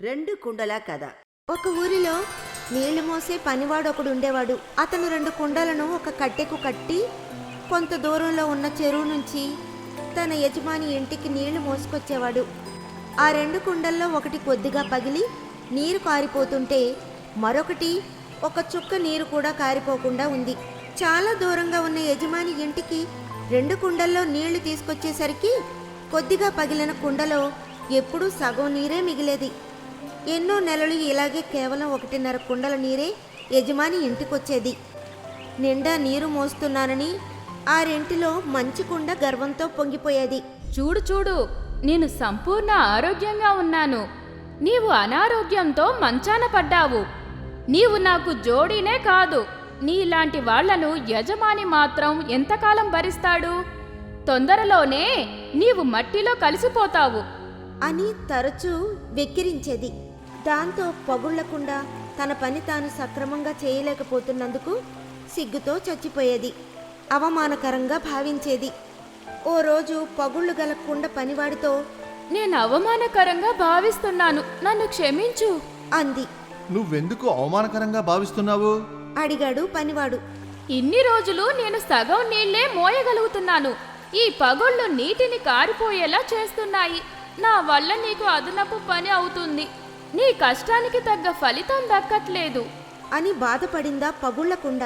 రెండు కుండల కథ ఒక ఊరిలో నీళ్ళు మోసే పనివాడు ఒకడు ఉండేవాడు. అతను రెండు కుండలను ఒక కట్టెకు కట్టి కొంత దూరంలో ఉన్న చెరువు నుంచి తన యజమాని ఇంటికి నీళ్ళు మోసుకొచ్చేవాడు. ఆ రెండు కుండల్లో ఒకటి కొద్దిగా పగిలి నీరు కారిపోతుంటే మరొకటి ఒక చుక్క నీరు కూడా కారిపోకుండా ఉంది. చాలా దూరంగా ఉన్న యజమాని ఇంటికి రెండు కుండల్లో నీళ్ళు తీసుకొచ్చేసరికి కొద్దిగా పగిలిన కుండలో ఎప్పుడూ సగం నీరే మిగిలేది. ఎన్నో నెలలు ఇలాగే కేవలం ఒకటిన్నర కుండల నీరే యజమాని ఇంటికొచ్చేది. నిండా నీరు మోస్తున్నానని ఆ రెంటిలో మంచి కుండ గర్వంతో పొంగిపోయేది. చూడు చూడు నేను సంపూర్ణ ఆరోగ్యంగా ఉన్నాను. నీవు అనారోగ్యంతో మంచాన పడ్డావు. నీవు నాకు జోడీనే కాదు. నీలాంటి వాళ్ళను యజమాని మాత్రం ఎంతకాలం భరిస్తాడు? తొందరలోనే నీవు మట్టిలో కలిసిపోతావు. అని తరచూ వెక్కిరించేది. దాంతో పగుళ్ళకుండా తన పని తాను సక్రమంగా చేయలేకపోతున్నందుకు సిగ్గుతో చచ్చిపోయేది. అవమానకరంగా భావించేది. ఓ రోజు పగుళ్ళు గల కుండ పనివాడితో నేను అవమానకరంగా భావిస్తున్నాను. నన్ను క్షమించు. అంది. నువ్వెందుకు అవమానకరంగా భావిస్తున్నావు? అడిగాడు పనివాడు. ఇన్ని రోజులు నేను సగం నీళ్ళే మోయగలుగుతున్నాను. ఈ పగుళ్ళు నీటిని కారిపోయేలా చేస్తున్నాయి. నా వల్ల నీకు అదనపు పని అవుతుంది. నీ కష్టానికి తగ్గ ఫలితం దక్కట్లేదు. అని బాధపడిందా పగుళ్ళకుండ.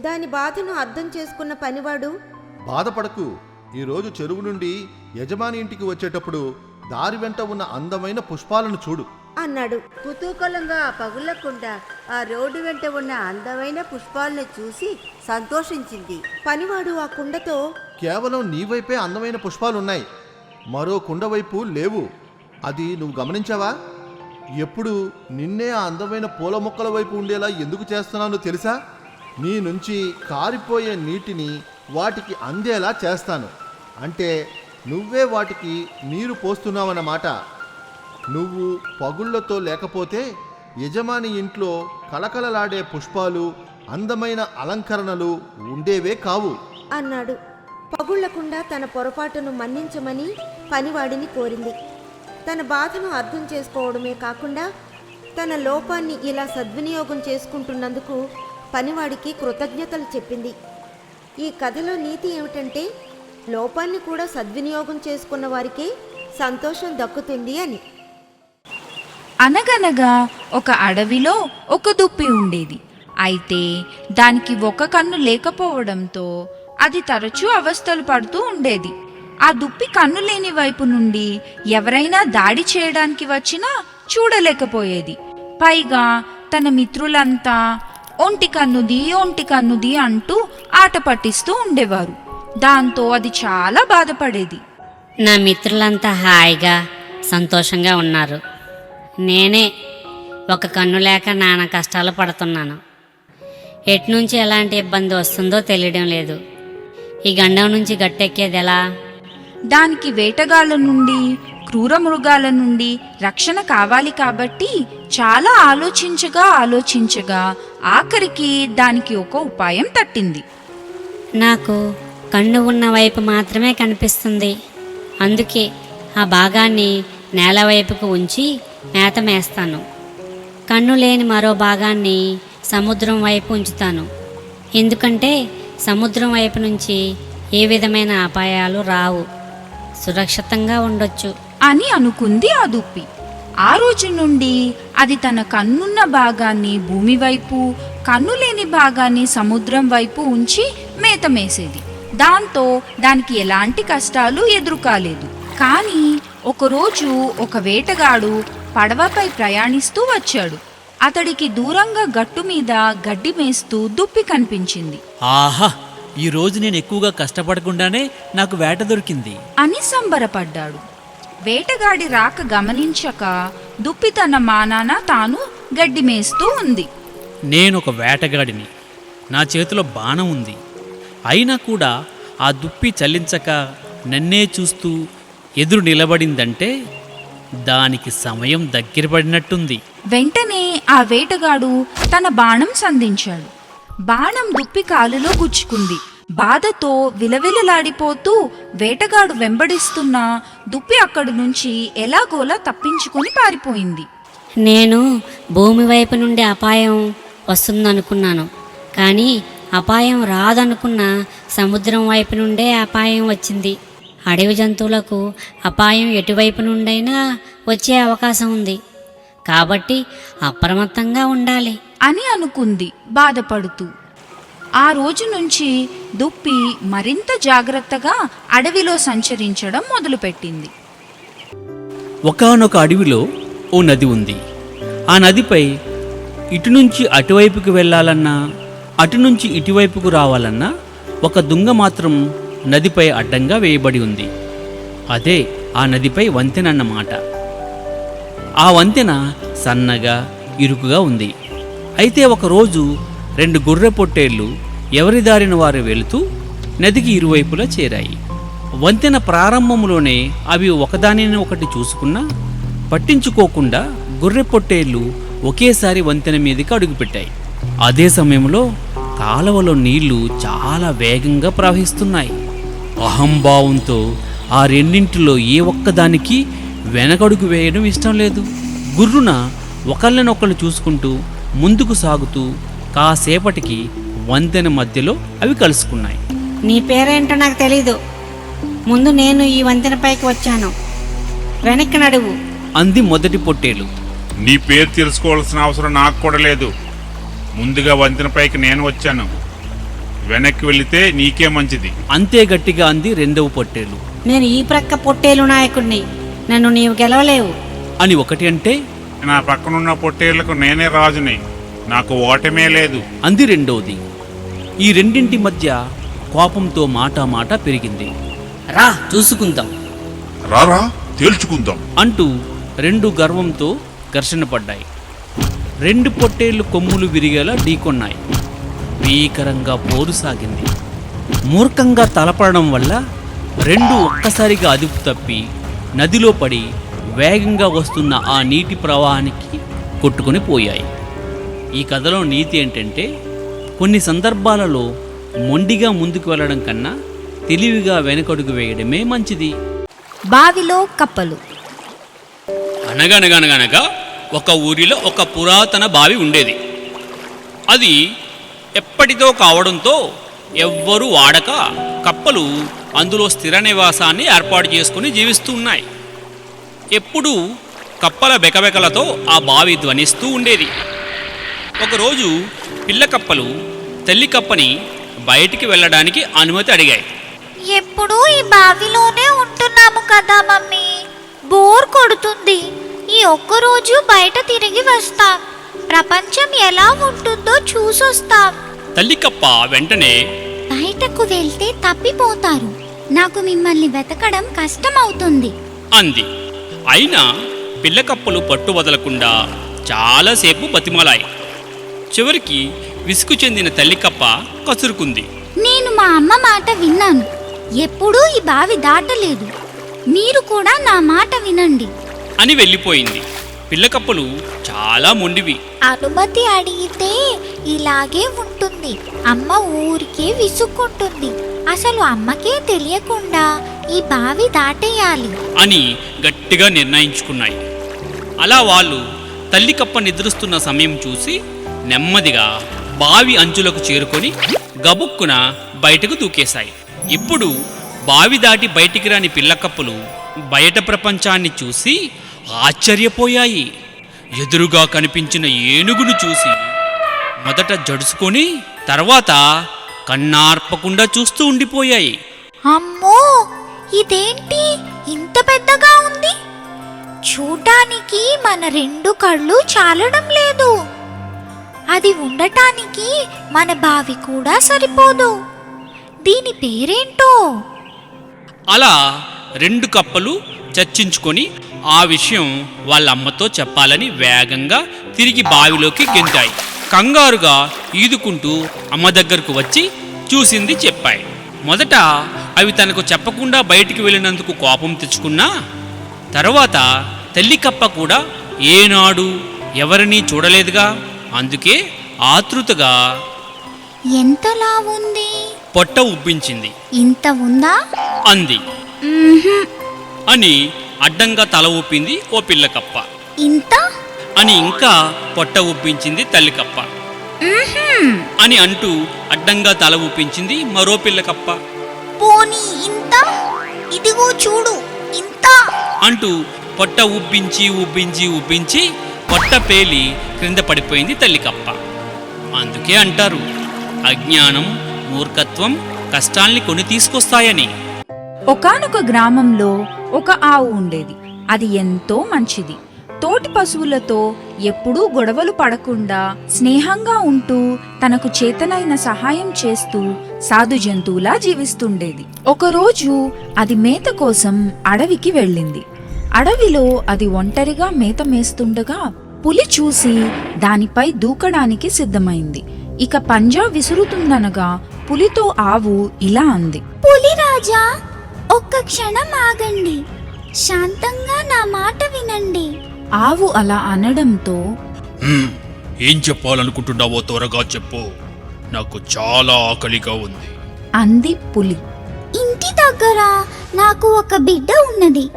దాని బాధను అర్థం చేసుకున్న పనివాడు బాధపడకు. ఈరోజు చెరువు నుండి యజమాని ఇంటికి వచ్చేటప్పుడు దారి వెంట ఉన్న అందమైన పుష్పాలను చూడు. అన్నాడు. కుతూకలంగా ఆ పగులకుండా ఆ రోడ్డు వెంట ఉన్న అందమైన పుష్పాలను చూసి సంతోషించింది. పనివాడు ఆ కుండతో కేవలం నీ వైపే అందమైన పుష్పాలున్నాయి. మరో కుండ వైపు లేవు. అది నువ్వు గమనించావా? ఎప్పుడు నిన్నే ఆ అందమైన పూల మొక్కల వైపు ఉండేలా ఎందుకు చేస్తున్నానో తెలుసా? నీ నుంచి కారిపోయే నీటిని వాటికి అందేలా చేస్తాను. అంటే నువ్వే వాటికి నీరు పోస్తున్నావన్నమాట. నువ్వు పగుళ్ళతో లేకపోతే యజమాని ఇంట్లో కళకళలాడే పుష్పాలు అందమైన అలంకరణలు ఉండేవే కావు. అన్నాడు. పగుళ్ళకుండా తన పొరపాటును మన్నించమని పనివాడిని కోరింది. తన బాధను అర్థం చేసుకోవడమే కాకుండా తన లోపాన్ని ఇలా సద్వినియోగం చేసుకుంటున్నందుకు పనివాడికి కృతజ్ఞతలు చెప్పింది. ఈ కథలో నీతి ఏమిటంటే లోపాన్ని కూడా సద్వినియోగం చేసుకున్న వారికే సంతోషం దక్కుతుంది అని. అనగనగా ఒక అడవిలో ఒక దుప్పి ఉండేది. అయితే దానికి ఒక కన్ను లేకపోవడంతో అది తరచూ అవస్థలు పడుతూ ఉండేది. ఆ దుప్పి కన్ను లేని వైపు నుండి ఎవరైనా దాడి చేయడానికి వచ్చినా చూడలేకపోయేది. పైగా తన మిత్రులంతా ఒంటి కన్నుది ఒంటి కన్నుది అంటూ ఆట పట్టిస్తూ ఉండేవారు. దాంతో అది చాలా బాధపడేది. నా మిత్రులంతా హాయిగా సంతోషంగా ఉన్నారు. నేనే ఒక కన్ను లేక నానా కష్టాలు పడుతున్నాను. ఎట్నుంచి ఎలాంటి ఇబ్బంది వస్తుందో తెలియడం లేదు. ఈ గండం నుంచి గట్టెక్కేది ఎలా? దానికి వేటగాళ్ళ నుండి క్రూర మృగాల నుండి రక్షణ కావాలి కాబట్టి చాలా ఆలోచించగా ఆలోచించగా ఆఖరికి దానికి ఒక ఉపాయం తట్టింది. నాకు కన్ను ఉన్న వైపు మాత్రమే కనిపిస్తుంది. అందుకే ఆ భాగాన్ని నేల వైపుకు ఉంచి మేత మేస్తాను. కన్ను లేని మరో భాగాన్ని సముద్రం వైపు ఉంచుతాను. ఎందుకంటే సముద్రం వైపు నుంచి ఏ విధమైన అపాయాలు రావు. సురక్షితంగా ఉండొచ్చు. అని అనుకుంది ఆ దుప్పి. ఆ రోజు నుండి అది తన కన్నున్న భాగాన్ని భూమి వైపు కన్ను లేని భాగాన్ని సముద్రం వైపు ఉంచి మేత మేసేది దాంతో దానికి ఎలాంటి కష్టాలు ఎదురు కాలేదు కానీ ఒకరోజు ఒక వేటగాడు పడవపై ప్రయాణిస్తూ వచ్చాడు. అతడికి దూరంగా గట్టు మీద గడ్డి మేస్తూ దుప్పి కనిపించింది. ఆహా! ఈ రోజు నేను ఎక్కువగా కష్టపడకుండానే నాకు వేట దొరికింది. అని సంబరపడ్డాడు. వేటగాడి రాక గమనించక దుప్పి తన మానాన తాను గడ్డి మేస్తూ ఉంది. నేను ఒక వేటగాడిని. నా చేతిలో బాణం ఉంది. అయినా కూడా ఆ దుప్పి చలించక నన్నే చూస్తూ ఎదురు నిలబడిందంటే దానికి సమయం దగ్గర పడినట్టుంది. వెంటనే ఆ వేటగాడు తన బాణం సంధించాడు. బాణం దుప్పి కాలులో గుచ్చుకుంది. బాధతో విలవిలలాడిపోతూ వేటగాడు వెంబడిస్తున్న దుప్పి అక్కడి నుంచి ఎలాగోలా తప్పించుకుని పారిపోయింది. నేను భూమి వైపు నుండి అపాయం వస్తుందనుకున్నాను. కానీ అపాయం రాదనుకున్న సముద్రం వైపు నుండే అపాయం వచ్చింది. అడవి జంతువులకు అపాయం ఎటువైపు నుండైనా వచ్చే అవకాశం ఉంది. కాబట్టి అప్రమత్తంగా ఉండాలి. అని అనుకుంది బాధపడుతూ. ఆ రోజు నుంచి దుప్పి మరింత జాగ్రత్తగా అడవిలో సంచరించడం మొదలుపెట్టింది. ఒకానొక అడవిలో ఓ నది ఉంది. ఆ నదిపై ఇటు నుంచి అటువైపుకు వెళ్ళాలన్నా అటు నుంచి ఇటువైపుకు రావాలన్నా ఒక దుంగ మాత్రం నదిపై అడ్డంగా వేయబడి ఉంది. అదే ఆ నదిపై వంతెన అన్నమాట. ఆ వంతెన సన్నగా ఇరుకుగా ఉంది. అయితే ఒకరోజు రెండు గొర్రె పొట్టేళ్ళు ఎవరి దారిన వారు వెళుతూ నదికి ఇరువైపులా చేరాయి. వంతెన ప్రారంభంలోనే అవి ఒకదానిని ఒకటి చూసుకున్నా పట్టించుకోకుండా గొర్రె పొట్టేళ్ళు ఒకేసారి వంతెన మీదకి అడుగుపెట్టాయి. అదే సమయంలో కాలవలో నీళ్ళు చాలా వేగంగా ప్రవహిస్తున్నాయి. అహంభావంతో ఆ రెండింటిలో ఏ ఒక్కదానికి వెనకడుగు వేయడం ఇష్టం లేదు. గుర్రున ఒకళ్ళనొకళ్ళు చూసుకుంటూ ముందుకు సాగుతూ కాసేపటికి వంతెన మధ్యలో అవి కలుసుకున్నాయి. నీ పేరేంటో నాకు తెలీదు. ముందు నేను ఈ వంతెనపైకి వచ్చాను. వెనక్కి నడువు. అంది మొదటి పొట్టేలు. నీ పేరు తెలుసుకోవాల్సిన అవసరం నాకు కూడా లేదు. ముందుగా వంతెనపైకి నేను వచ్చాను. వెనక్కి వెళితే నీకే మంచిది. అంతే గట్టిగా అంది రెండవ పొట్టేలు. నేను ఈ ప్రక్క పొట్టేలు నాయకుడిని. నన్ను నీవు గెలవలేవు. అని ఒకటి అంటే నా పక్కనున్న పొట్టేళ్ళకు నేనే రాజుని. నాకు ఓటమే లేదు. అంది రెండవది ఈ రెండింటి మధ్య కోపంతో మాట మాట పెరిగింది. రా చూసుకుందాం. రారా తేల్చుకుందాం. అంటూ రెండు గర్వంతో ఘర్షణ పడ్డాయి. రెండు పొట్టేళ్ళు కొమ్ములు విరిగేలా ఢీకొన్నాయి భీకరంగా పోరు సాగింది. మూర్ఖంగా తలపడడం వల్ల రెండు ఒక్కసారిగా అదుపు తప్పి నదిలో పడి వేగంగా వస్తున్న ఆ నీటి ప్రవాహానికి కొట్టుకొని పోయాయి. ఈ కథలో నీతి ఏంటంటే కొన్ని సందర్భాలలో మొండిగా ముందుకు వెళ్ళడం కన్నా తెలివిగా వెనకడుగు వేయడమే మంచిది. బావిలో కప్పలు. అనగనగనగనగా ఒక ఊరిలో ఒక పురాతన బావి ఉండేది. అది ఎప్పటిదో కావడంతో ఎవ్వరూ వాడక కప్పలు అందులో స్థిర నివాసాన్ని ఏర్పాటు చేసుకుని జీవిస్తూ ఉన్నాయి. ఎప్పుడూ కప్పల బెకబెకలతో ఆ బావి ధ్వనిస్తూ ఉండేది. ఒకరోజు పిల్ల కప్పలు తల్లి కప్పని బయటికి వెళ్ళడానికి అనుమతి అడిగాయి. ఎప్పుడూ ఈ బావిలోనే ఉంటున్నాము కదా మమ్మీ. బోర్ కొడుతుంది. ఈ ఒక్కరోజు బయట తిరిగి వస్తాం. ప్రపంచం ఎలా ఉంటుందో చూసొస్తాం. తల్లి కప్ప వెంటనే బయటకు వెళ్తే తప్పిపోతారు. నాకు మిమ్మల్ని వెతకడం కష్టమవుతుంది. అంది. అయినా పిల్లకప్పలు పట్టు వదలకుండా చాలాసేపు బతిమలాయి. చివరికి విసుగు చెందిన తల్లికప్ప కసురుకుంది. నేను మా అమ్మ మాట విన్నాను. ఎప్పుడూ ఈ బావి దాటలేదు. మీరు కూడా నా మాట వినండి. అని వెళ్ళిపోయింది. పిల్లకప్పలు చాలా మొండివి. అనుమతి అడిగితే ఇలాగే ఉంటుంది. అమ్మ ఊరికే విసుక్కుంటుంది. అసలు అమ్మకే తెలియకుండా ఈ బావి దాటేయాలి. అని గట్టిగా నిర్ణయించుకున్నాయి. అలా వాళ్ళు తల్లికప్ప నిద్రిస్తున్న సమయం చూసి నెమ్మదిగా బావి అంచులకు చేరుకొని గబుక్కున బయటకు దూకేశాయి. ఇప్పుడు బావి దాటి బయటికి రాని పిల్లకప్పలు బయట ప్రపంచాన్ని చూసి ఆశ్చర్యపోయాయి. ఎదురుగా కనిపించిన ఏనుగును చూసి మొదట జడుసుకొని తర్వాత కన్నార్పకుండా చూస్తూ ఉండిపోయాయి. అమ్మో! ఇదేంటి? ఇంత పెద్దగా ఉంది? చూడటానికి మన రెండు కళ్ళు చాలడం లేదు. అది ఉండటానికి మన బావి కూడా సరిపోదు. దీని పేరేంటో? అలా రెండు కప్పలు చర్చించుకొని ఆ విషయం వాళ్ళ అమ్మతో చెప్పాలని వేగంగా తిరిగి బావిలోకి గెంతాయి. కంగారుగా ఈదుకుంటూ అమ్మ దగ్గరకు వచ్చి చూసింది చెప్పాయి. మొదట అవి తనకు చెప్పకుండా బయటికి వెళ్ళినందుకు కోపం తెచ్చుకున్నా తర్వాత తల్లి కప్ప కూడా ఏనాడు ఎవరినీ చూడలేదుగా అందుకే ఆతృతగా ఎంతలా ఉంది? పొట్ట ఉబ్బించింది. ఇంత ఉందా? అంది. అని అడ్డంగా తల ఊపింది ఓ పిల్లకప్ప ఇంత? అని ఇంకా పొట్ట ఉప్పించింది తల్లి కప్ప. అని అంటూ అడ్డంగా తల ఊపించింది మరో పిల్ల కప్ప పోనీ ఇంత? ఇదిగో చూడు ఇంత. అంటూ పొట్ట ఉబ్బించి ఉబ్బించి ఉబ్బించి పొట్ట పేలి క్రింద పడిపోయింది తల్లి కప్ప అందుకే అంటారు అజ్ఞానం మూర్ఖత్వం కష్టాల్ని కొని తీసుకొస్తాయని. ఒకానొక గ్రామంలో ఒక ఆవు ఉండేది. అది ఎంతో మంచిది. తోటి పశువులతో ఎప్పుడూ గొడవలు పడకుండా స్నేహంగా ఉంటూ తనకు చేతనైన సహాయం చేస్తూ సాధు జంతువులా జీవిస్తుండేది. ఒకరోజు అది మేత కోసం అడవికి వెళ్ళింది. అడవిలో అది ఒంటరిగా మేత మేస్తుండగా పులి చూసి దానిపై దూకడానికి సిద్ధమైంది. ఇక పంజా విసురుతుందనగా పులితో ఆవు ఇలా అంది. పులిరాజా ఒక్క క్షణం ఆగండి. శాంతంగా నా మాట వినండి. ఆవు అలా అనడంతో ఏం చెప్పాలనుకుంటున్నావో త్వరగా చెప్పు. నాకు చాలా ఆకలిగా ఉంది. అంది పులి. ఇంటి దగ్గర నాకు ఒక బిడ్డ ఉన్నది.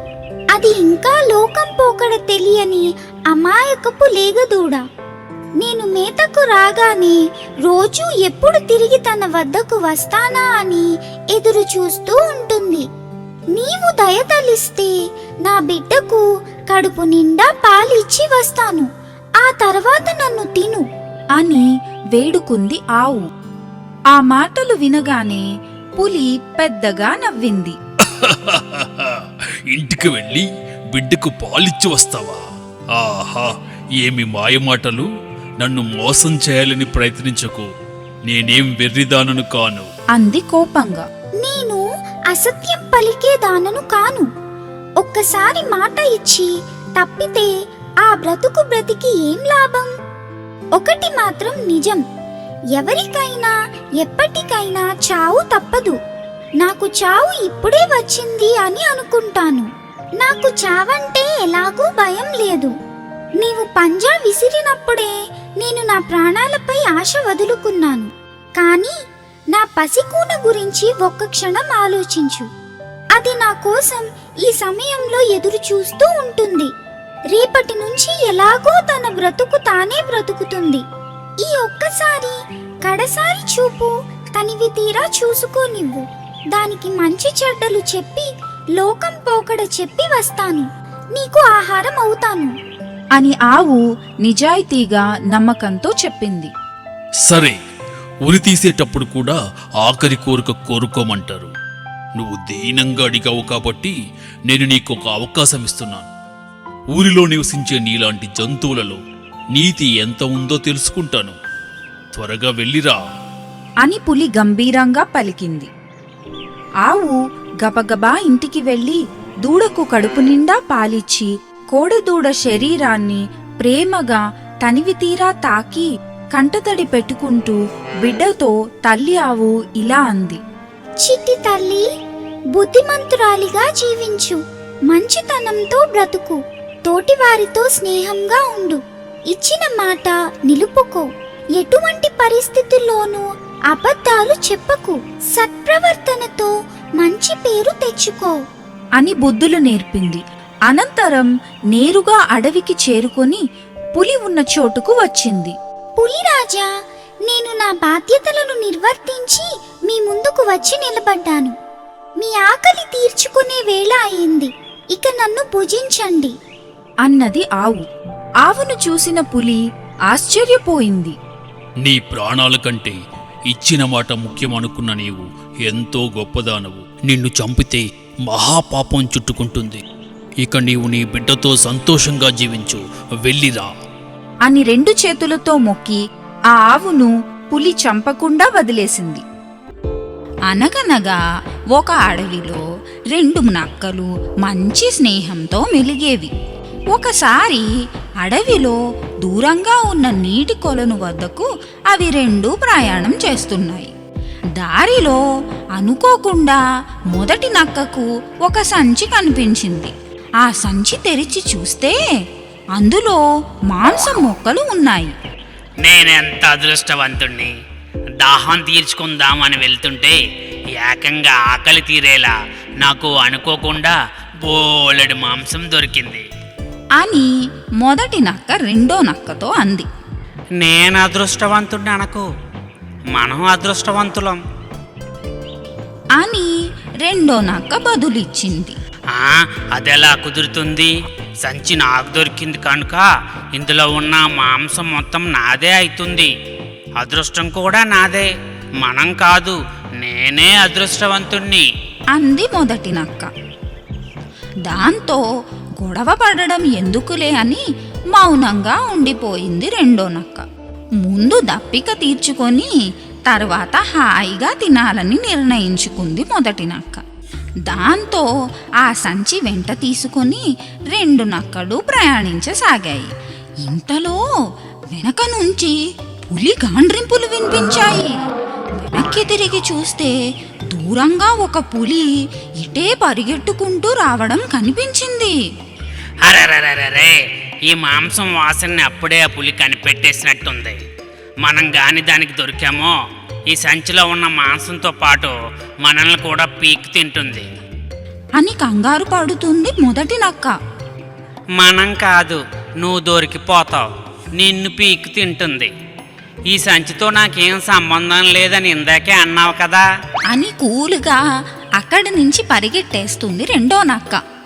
అది ఇంకా లోకం పోకడ తెలియని అమాయకపు లేగదూడ నేను మేతకు రాగానే రోజు ఎప్పుడు తిరిగి తన వద్దకు వస్తానా అని ఎదురు చూస్తూ ఉంటుంది. నీవు దయతలిస్తే నా బిడ్డకు కడుపు నిండా పాలిచ్చి వస్తాను. ఆ తర్వాత నన్ను తిను. అని వేడుకుంది ఆవు. ఆ మాటలు వినగానే పులి పెద్దగా నవ్వింది. ఇంటికి వెళ్ళి బిడ్డకు పాలిచ్చి వస్తావా? ఆహా ఏమి మాయమాటలు నన్ను మోసం చేయాలని ప్రయత్నించకు. నేనేం వెర్రిదానను కాను. అంది కోపంగా. నేను అసత్యం పలికే దానను కాను. ఒక్కసారి మాట ఇచ్చి తప్పితే ఆ బ్రతుకు బ్రతికి ఏం లాభం? ఒకటి మాత్రం నిజం. ఎవరికైనా ఎప్పటికైనా చావు తప్పదు. నాకు చావు ఇప్పుడే వచ్చింది అని అనుకుంటాను. నాకు చావంటే ఎలాగూ భయం లేదు. నీవు పంజా విసిరినప్పుడే నేను నా ప్రాణాలపై ఆశ వదులుకున్నాను. కానీ నా పసికూన గురించి ఒక్క క్షణం ఆలోచించు. అది నా కోసం ఈ సమయంలో ఎదురు చూస్తూ ఉంటుంది. రేపటి నుంచి ఎలాగో తన బ్రతుకు తానే బ్రతుకుతుంది. ఈ ఒక్కసారి కడసారి చూపు తనివి తీరా చూసుకోనివ్వు. దానికి మంచి చెడ్డలు చెప్పి లోకం పోకడ చెప్పి వస్తాను. నీకు ఆహారం అవుతాను. అని ఆవు నిజాయితీగా నమ్మకంతో చెప్పింది. సరే ఉరి తీసేటప్పుడు కూడా ఆఖరి కోరిక కోరుకోమంటారు. నువ్వు దీనంగా అడిగావు కాబట్టి నేను నీకు ఒక అవకాశం ఇస్తున్నాను. ఊరిలో నివసించే నీలాంటి జంతువులలో నీతి ఎంత ఉందో తెలుసుకుంటాను. త్వరగా వెళ్ళిరా. అని పులి గంభీరంగా పలికింది. ఆవు గబగబా ఇంటికి వెళ్ళి దూడకు కడుపు నిండా పాలిచ్చి కోడదూడ శరీరాన్ని ప్రేమగా తనివితీరా తాకి కంటతడి పెట్టుకుంటూ బిడ్డతో తల్లి ఆవు ఇలా అంది. చిట్టి తల్లి బుద్ధిమంతురాలిగా జీవించు. మంచితనంతో బ్రతుకు. తోటివారితో స్నేహంగా ఉండు. ఇచ్చిన మాట నిలుపుకో. ఎటువంటి పరిస్థితుల్లోనూ అబద్ధాలు చెప్పకు. సత్ప్రవర్తనతో మంచి పేరు తెచ్చుకో. అని బుద్ధులు నేర్పింది. అనంతరం నేరుగా అడవికి చేరుకొని పులి ఉన్న చోటుకు వచ్చింది. పులిరాజా నేను నా బాధ్యతలను నిర్వర్తించి మీ ముందుకు వచ్చి నిలబడ్డాను. మీ ఆకలి తీర్చుకునే వేళ అయింది. ఇక నన్ను భుజించండి. అన్నది ఆవు. ఆవును చూసిన పులి ఆశ్చర్యపోయింది. నీ ప్రాణాల కంటే ఇచ్చిన మాట ముఖ్యం అనుకున్న నీవు ఎంతో గొప్పదానవు. నిన్ను చంపితే మహాపాపం చుట్టుకుంటుంది. ఇక నీవు నీ బిడ్డతో సంతోషంగా జీవించు. వెళ్ళిరా. అని రెండు చేతులతో మొక్కి ఆ ఆవును పులి చంపకుండా వదిలేసింది. అనగనగా ఒక అడవిలో రెండు నక్కలు మంచి స్నేహంతో మెలిగేవి. ఒకసారి అడవిలో దూరంగా ఉన్న నీటి కొలను వద్దకు అవి రెండు ప్రయాణం చేస్తున్నాయి. దారిలో అనుకోకుండా మొదటి నక్కకు ఒక సంచి కనిపించింది. ఆ సంచి తెరిచి చూస్తే అందులో మాంసం మొక్కలు ఉన్నాయి. నేనెంత అదృష్టవంతుణ్ణి? దాహం తీర్చుకుందామని వెళ్తుంటే ఏకంగా ఆకలి తీరేలా నాకు అనుకోకుండా బోలెడు మాంసం దొరికింది. అని మొదటి నక్క రెండో నక్కతో అంది. నేను అదృష్టవంతుడిని అనకు మనం అదృష్టవంతులం. అని రెండో నక్క బదులిచ్చింది. ఆ, అదెలా కుదురుతుంది? సంచి నాకు దొరికింది కనుక ఇందులో ఉన్న మాంసం మొత్తం నాదే అవుతుంది అదృష్టం కూడా నాదే. మనం కాదు నేనే అదృష్టవంతుణ్ణి. అంది మొదటి నక్క దాంతో గొడవ పడడం ఎందుకులే అని మౌనంగా ఉండిపోయింది రెండో నక్క ముందు దప్పిక తీర్చుకొని తర్వాత హాయిగా తినాలని నిర్ణయించుకుంది మొదటి నక్క దాంతో ఆ సంచి వెంట తీసుకొని రెండు నక్కలు ప్రయాణించసాగాయి. ఇంతలో వెనక నుంచి పులి గాండ్రింపులు వినిపించాయి. వెనక్కి తిరిగి చూస్తే దూరంగా ఒక పులి ఇటే పరిగెట్టుకుంటూ రావడం కనిపించింది. అరెరెరెరెరే ఈ మాంసం వాసనని అప్పుడే ఆ పులి కనిపెట్టేసినట్టుంది. మనం గాని దానికి దొరికామో ఈ సంచిలో ఉన్న మాంసంతో పాటు మనల్ని కూడా పీక్ తింటుంది. అని కంగారు పడుతుంది మొదటి నక్క. మనం కాదు నువ్వు దొరికిపోతావు. నిన్ను పీక్ తింటుంది. ఈ సంచితో నాకేం సంబంధం లేదని ఇందాకే అన్నావు కదా. అని కూలుగా అక్కడి నుంచి పరిగెట్టేస్తుంది రెండో నక్క.